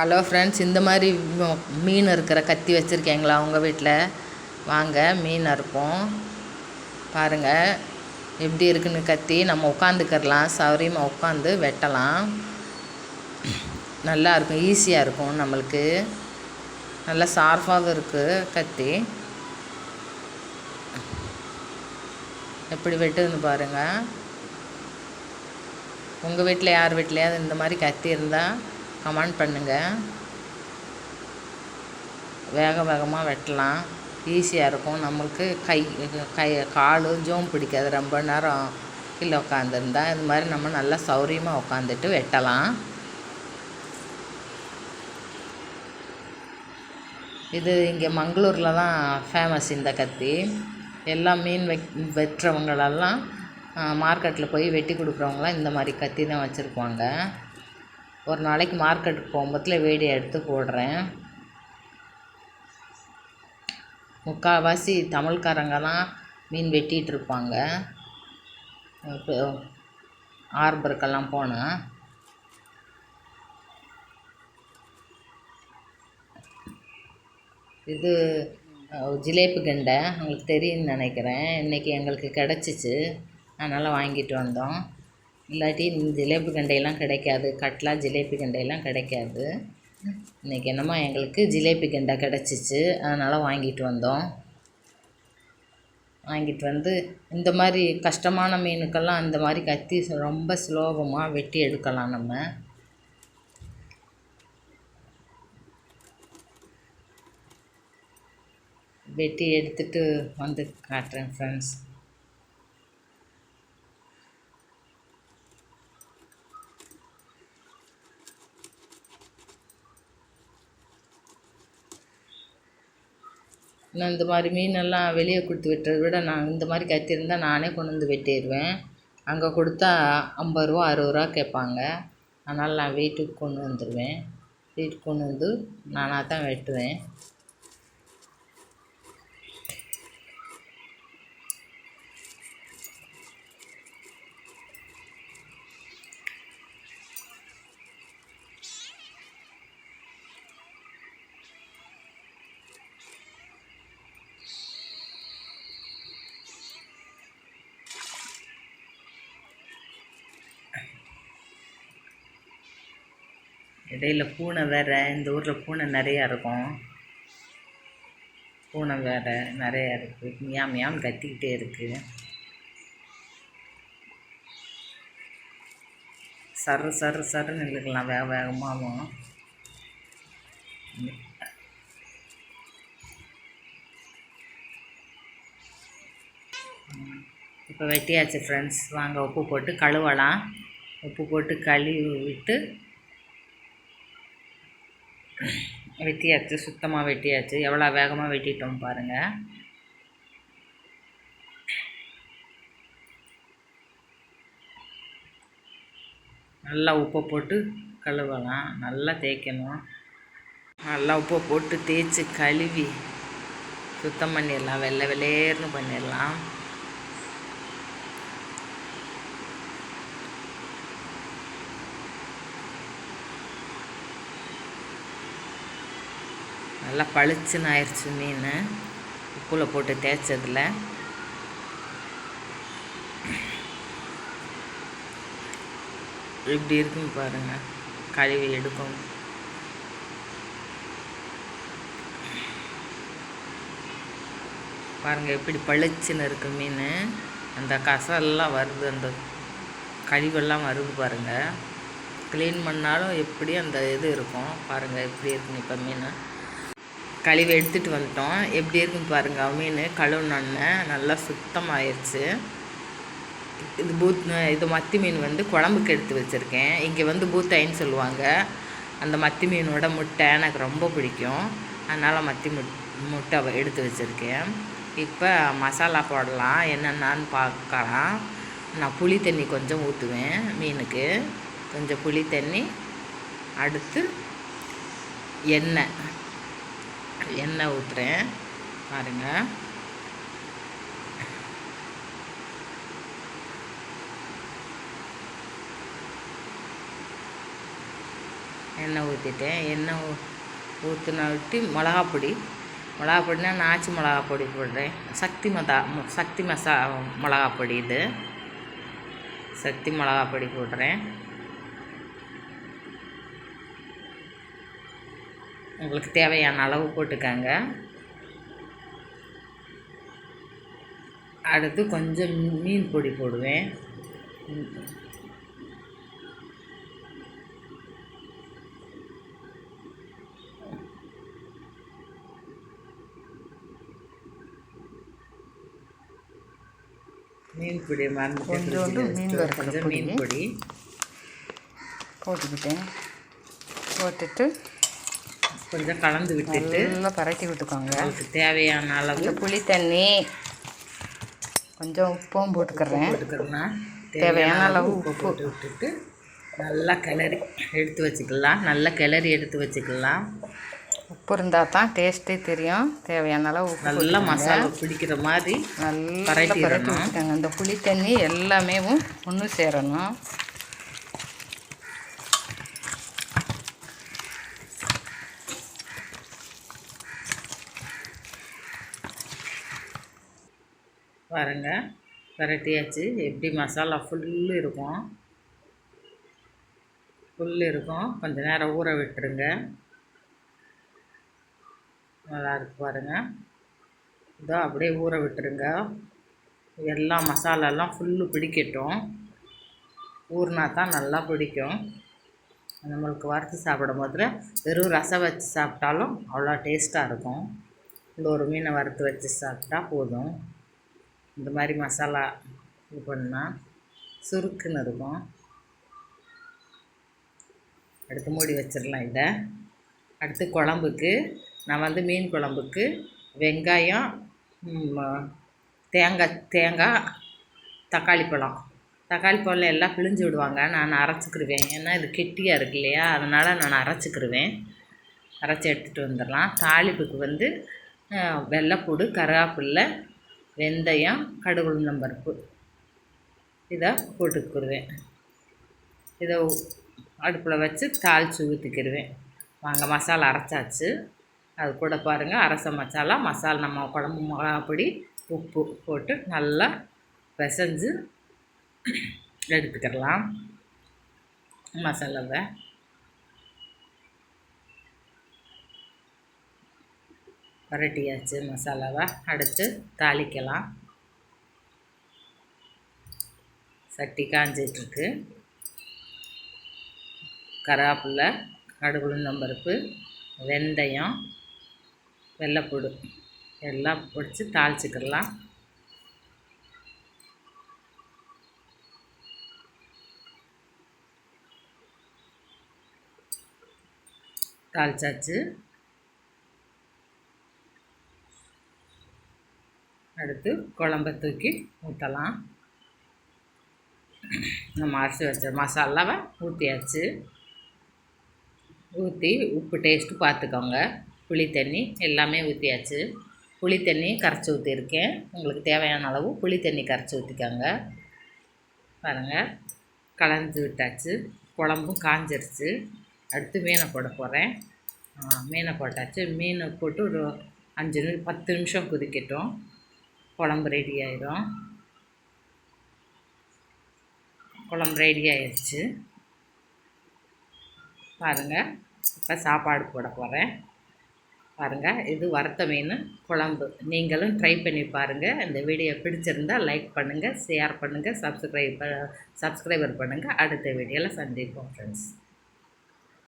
Hello friends இந்த மாதிரி மீன் இருக்கிற கத்தி வச்சுருக்கீங்களா உங்கள் வீட்டில் வாங்க மீன் அறுப்போம். பாருங்கள் எப்படி இருக்குன்னு கத்தி. நம்ம உட்காந்துக்கிறலாம். சௌரியமாக உட்காந்து வெட்டலாம். நல்லா இருக்கும் ஈஸியாக இருக்கும் நம்மளுக்கு. நல்லா சார்ஃபாகவும் இருக்குது கத்தி. எப்படி வெட்டுதுன்னு பாருங்கள் உங்கள் வீட்டில் யார் வீட்லையாவது இந்த மாதிரி கத்தி இருந்தால் கமெண்ட் பண்ணுங்கள் வேக வேகமாக வெட்டலாம். ஈஸியாக இருக்கும். நம்மளுக்கு கை கை கால் ஜோம் பிடிக்காது. ரொம்ப நேரம் கீழே உட்காந்துருந்தா இது மாதிரி நம்ம நல்லா சௌரியமாக உட்காந்துட்டு வெட்டலாம். இது இங்கே மங்களூரில் தான் ஃபேமஸ் இந்த கத்தி. எல்லா மீன் வெ வெட்டுறவங்களெல்லாம் மார்க்கெட்டில் போய் வெட்டி கொடுக்குறவங்களாம் இந்த மாதிரி கத்தி தான் வச்சுருப்பாங்க. ஒரு நாளைக்கு மார்க்கெட்டுக்கு போகும்போதுல வீடியோ எடுத்து போடுறேன். முக்கால்வாசி தமிழ்காரங்க தான் மீன் வெட்டிகிட்டு இருப்பாங்க. இப்போ ஹார்பருக்கெல்லாம் போனால் இது ஜிலேபி கெண்டை. உங்களுக்கு தெரியும்னு நினைக்கிறேன். இன்றைக்கி எங்களுக்கு கிடச்சிச்சு. அதனால் வாங்கிட்டு வந்தோம். இல்லாட்டி ஜிலேபி கண்டையெல்லாம் கிடைக்காது. கட்லா ஜிலேபி கண்டையெல்லாம் கிடைக்காது. இன்றைக்கி என்னமோ எங்களுக்கு ஜிலேபி கெண்டை கிடச்சிச்சு. அதனால் வாங்கிட்டு வந்தோம். வாங்கிட்டு வந்து இந்த மாதிரி கஷ்டமான மீனுக்கெல்லாம் இந்த மாதிரி கத்தி ரொம்ப சுலபமாக வெட்டி எடுக்கலாம் நம்ம. வெட்டி எடுத்துட்டு வந்து காட்டுறேன் ஃப்ரெண்ட்ஸ் நான் இந்த மாதிரி மீனெல்லாம் வெளியே கொடுத்து வெட்டுறத விட நான் இந்த மாதிரி கத்தி இருந்தால் நானே கொண்டு வந்து வெட்டிடுவேன். அங்கே கொடுத்தா ஐம்பது ரூபா அறுபது ரூபா கேட்பாங்க. அதனால் நான் வீட்டுக்கு கொண்டு வந்துடுவேன் வீட்டுக்கு கொண்டு வந்து நானாக தான் வெட்டுவேன். இடையில் பூனை வேறு இந்த ஊரில் பூனை நிறையா இருக்கும். பூனை வேறு நிறையா இருக்குது மியா மியாம் கத்திக்கிட்டே இருக்குது சரு சரு சருன்னு இழுக்கலாம் வேக வேகமாகவும் இப்போ வெட்டியாச்சு ஃப்ரெண்ட்ஸ் வாங்க உப்பு போட்டு கழுவலாம். உப்பு போட்டு கழுவி விட்டு வெட்டியாச்சு சுத்தமாக வெட்டியாச்சு. எவ்வளோ வேகமாக வெட்டிட்டோம் பாருங்கள் நல்லா உப்பை போட்டு கழுவலாம். நல்லா தேய்க்கணும். நல்லா உப்பை போட்டு தேய்ச்சி கழுவி சுத்தம் பண்ணிடலாம். வெள்ளை வெள்ளேர்னு பண்ணிடலாம். நல்லா பளிச்சுன்னு ஆயிடுச்சு மீன். உப்புல போட்டு தேய்ச்சதில். இப்படி இருக்குன்னு பாருங்கள் கழுவி எடுக்கும் பாருங்கள் எப்படி பளிச்சுன்னு இருக்கு மீன். அந்த கசெல்லாம் வருது அந்த கழிவெல்லாம் வருது பாருங்கள் க்ளீன் பண்ணாலும் எப்படி அந்த இது இருக்கும். பாருங்கள் எப்படி இருக்குன்னு இப்போ மீன். கழுவி எடுத்துகிட்டு வந்துட்டோம். எப்படி இருக்குன்னு பாருங்கள் மீன் கழுவுனோடனே நல்லா சுத்தமாயிருச்சு. இது பூத் இது மத்தி மீன் வந்து குழம்புக்கு எடுத்து வச்சுருக்கேன். இங்கே வந்து பூத்தைன்னு சொல்லுவாங்க. அந்த மத்தி மீனோட முட்டை எனக்கு ரொம்ப பிடிக்கும். அதனால் மத்தி முட் முட்டை எடுத்து வச்சுருக்கேன். இப்போ மசாலா போடலாம். என்னென்னான்னு பார்க்கலாம் நான் புளி தண்ணி கொஞ்சம் ஊற்றுவேன் மீனுக்கு. கொஞ்சம் புளி தண்ணி அடுத்து எண்ணெய். எண்ணெய் ஊற்றுறேன் பாருங்கள் எண்ணெய் ஊற்றிட்டேன் எண்ணெய் ஊ ஊற்றின விட்டு மிளகாப்பொடி. மிளகாப்பொடினா நான் மிளகா மிளகாப்பொடி போடுறேன். சக்தி மதா ம- சக்தி மசா மிளகாப்பொடி இது. சக்தி மிளகாப்பொடி போடுறேன். உங்களுக்கு தேவையான அளவு போட்டுக்கங்க. அடுத்து கொஞ்சம் மீன் பொடி போடுவேன். மீன் பொடி மறந்துட்டு கொஞ்சோண்டு மீன் கொஞ்சம். மீன் பொடி. போட்டுக்கிட்டேன். போட்டுட்டு கொஞ்சம் கலந்து விட்டுட்டு நல்லா பரட்டி விட்டுக்கோங்க. உங்களுக்கு தேவையான அளவு புளி தண்ணி கொஞ்சம் உப்பும் போட்டுக்கிறேன். போட்டுக்கிறோன்னா தேவையான அளவு உப்பு. போட்டு விட்டுட்டு நல்லா கிளறி எடுத்து வச்சுக்கலாம். நல்லா கிளறி எடுத்து வச்சுக்கலாம். உப்பு இருந்தால் தான் டேஸ்ட்டே தெரியும். தேவையான அளவு உப்பு நல்லா. மசாலா பிடிக்கிற மாதிரி நல்லா பரட்டி. விட்டுக்கோங்க. இந்த புளி தண்ணி எல்லாமே ஒன்று சேரணும். பாருங்க. வெரைட்டியாச்சு எப்படி மசாலா ஃபுல்லு இருக்கும். ஃபுல் இருக்கும். கொஞ்ச நேரம் ஊற விட்டுருங்க. நல்லா இருக்கு பாருங்க. இதோ அப்படியே ஊற விட்டுருங்க. எல்லா மசாலாலாம் ஃபுல்லு பிடிக்கட்டும். ஊறினா தான் நல்லா பிடிக்கும். நம்மளுக்கு வறுத்து சாப்பிடும் போதில் வெறும் ரசம் வச்சு சாப்பிட்டாலும் அவ்வளோ டேஸ்ட்டாக இருக்கும். இந்த ஒரு மீனை வறுத்து வச்சு சாப்பிட்டா போதும். இந்த மாதிரி மசாலா இது பண்ணால் சுருக்குன்னு இருக்கும். அடுத்து மூடி வச்சிடலாம் இதை. அடுத்து குழம்புக்கு நான் வந்து மீன் குழம்புக்கு வெங்காயம் தேங்காய் தேங்காய் தக்காளி பழம். தக்காளி பழம் எல்லாம் பிழிஞ்சு விடுவாங்க. நான் அரைச்சிக்கிருவேன். ஏன்னா இது கெட்டியாக இருக்கு இல்லையா? அதனால் நான் அரைச்சிக்கிடுவேன் அரைச்சி எடுத்துகிட்டு வந்துடலாம். தாளிப்புக்கு வந்து வெள்ளைப்பூடு கருவேப்பில்லை வெந்தயம் கடுகு உளுந்தம்பருப்பு இதை போட்டுக்கிடுவேன் இதை அடுப்பில் வச்சு தாளித்து ஊற்றிக்கிடுவேன் வாங்க மசாலா அரைச்சாச்சு. அது கூட பாருங்கள் அரச மசாலா மசாலா நம்ம குழம்பு மிளகாப்பொடி உப்பு போட்டு நல்லா பிசைஞ்சு எடுத்துக்கிடலாம். மசாலாவை வரட்டியாச்சு மசாலாவை அடுத்து தாளிக்கலாம். சட்டி காஞ்சிட்ருக்கு. கராப்பில் கடுகு உளுந்தம்பருப்பு வெந்தயம் வெள்ளைப்பூடு எல்லாம் பிடிச்சி தாளிச்சிக்கிடலாம் தாளிச்சாச்சு. அடுத்து குழம்ப தூக்கி ஊற்றலாம் நம்ம அரைச்சி வச்ச மசாலாவை ஊற்றியாச்சு ஊற்றி உப்பு டேஸ்ட்டு பார்த்துக்கோங்க. புளி தண்ணி எல்லாமே ஊற்றியாச்சு புளி தண்ணி கரைச்சி ஊற்றிருக்கேன் உங்களுக்கு தேவையான அளவு புளி தண்ணி கரைச்சி ஊற்றிக்கோங்க பாருங்கள் கலந்து விட்டாச்சு. குழம்பும் காஞ்சிருச்சு. அடுத்து மீனை போட போகிறேன் மீனை போட்டாச்சு. மீனை போட்டு ஒரு அஞ்சு நிமிஷம் பத்து நிமிஷம் கொதிக்கட்டும். குழம்பு ரெடி ஆயிடும் குழம்பு ரெடி ஆயிடுச்சு பாருங்கள் இப்போ சாப்பாடு போட போகிறேன் பாருங்கள் இது வறுத்த மீன் குழம்பு. நீங்களும் ட்ரை பண்ணி பாருங்கள் இந்த வீடியோ பிடிச்சிருந்தா லைக் பண்ணுங்கள் ஷேர் பண்ணுங்கள் சப்ஸ்கிரைப் சப்ஸ்கிரைபர் பண்ணுங்கள் அடுத்த வீடியோவில் சந்திப்போம் ஃப்ரெண்ட்ஸ்